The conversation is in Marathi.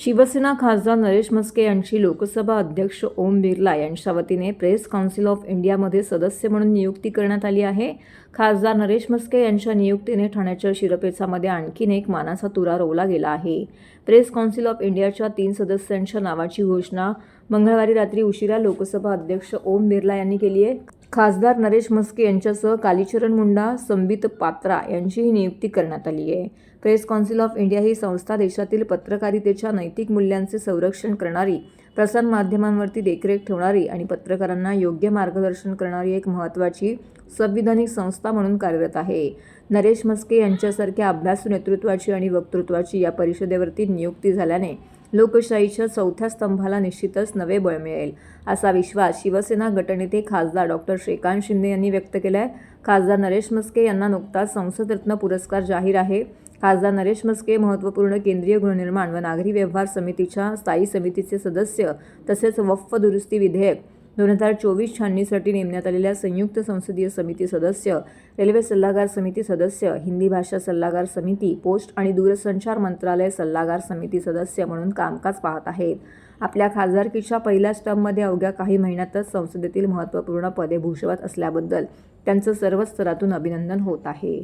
शिवसेना खासदार नरेश म्हस्के यांची लोकसभा अध्यक्ष ओम बिर्ला यांच्या वतीने प्रेस काउन्सिल ऑफ इंडियामध्ये सदस्य म्हणून नियुक्ती करण्यात आली आहे. खासदार नरेश म्हस्के यांच्या नियुक्तीने ठाण्याच्या शिरपेचामध्ये आणखीन एक मानाचा तुरा रोवला गेला आहे. प्रेस काउन्सिल ऑफ इंडियाच्या तीन सदस्यांच्या नावाची घोषणा मंगळवारी रात्री उशिरा लोकसभा अध्यक्ष ओम बिर्ला यांनी केली आहे. खासदार नरेश म्हस्के यांच्यासह कालीचरण मुंडा संबित पात्रा यांचीही नियुक्ती करण्यात आली आहे. प्रेस कौन्सिल ऑफ इंडिया ही संस्था देशातील पत्रकारितेच्या नैतिक मूल्यांचे संरक्षण करणारी प्रसारमाध्यमांवरती देखरेख ठेवणारी आणि पत्रकारांना योग्य मार्गदर्शन करणारी एक महत्त्वाची संविधानिक संस्था म्हणून कार्यरत आहे. नरेश म्हस्के यांच्यासारख्या अभ्यासू नेतृत्वाची आणि वक्तृत्वाची या परिषदेवरती नियुक्ती झाल्याने लोकशाहीच्या चौथ्या स्तंभाला निश्चितच नवे बळ मिळेल असा विश्वास शिवसेना गटनेते खासदार डॉक्टर श्रीकांत शिंदे यांनी व्यक्त केला आहे खासदार नरेश मस्के यांना नुकताच संसदरत्न पुरस्कार जाहीर आहे. खासदार नरेश मस्के महत्त्वपूर्ण केंद्रीय गृहनिर्माण व नागरी व्यवहार समितीच्या स्थायी समितीचे सदस्य तसेच वफ्फ दुरुस्ती विधेयक दोन हजार चोवीस छाननीसाठी नेमण्यात आलेल्या संयुक्त संसदीय समिती सदस्य रेल्वे सल्लागार समिती सदस्य हिंदी भाषा सल्लागार समिती पोस्ट आणि दूरसंचार मंत्रालय सल्लागार समिती सदस्य म्हणून कामकाज पाहत आहेत. आपल्या खासदारकीच्या पहिल्या स्टंपमध्ये अवघ्या काही महिन्यातच संसदेतील महत्त्वपूर्ण पदे भूषवत असल्याबद्दल त्यांचं सर्व स्तरातून अभिनंदन होत आहे.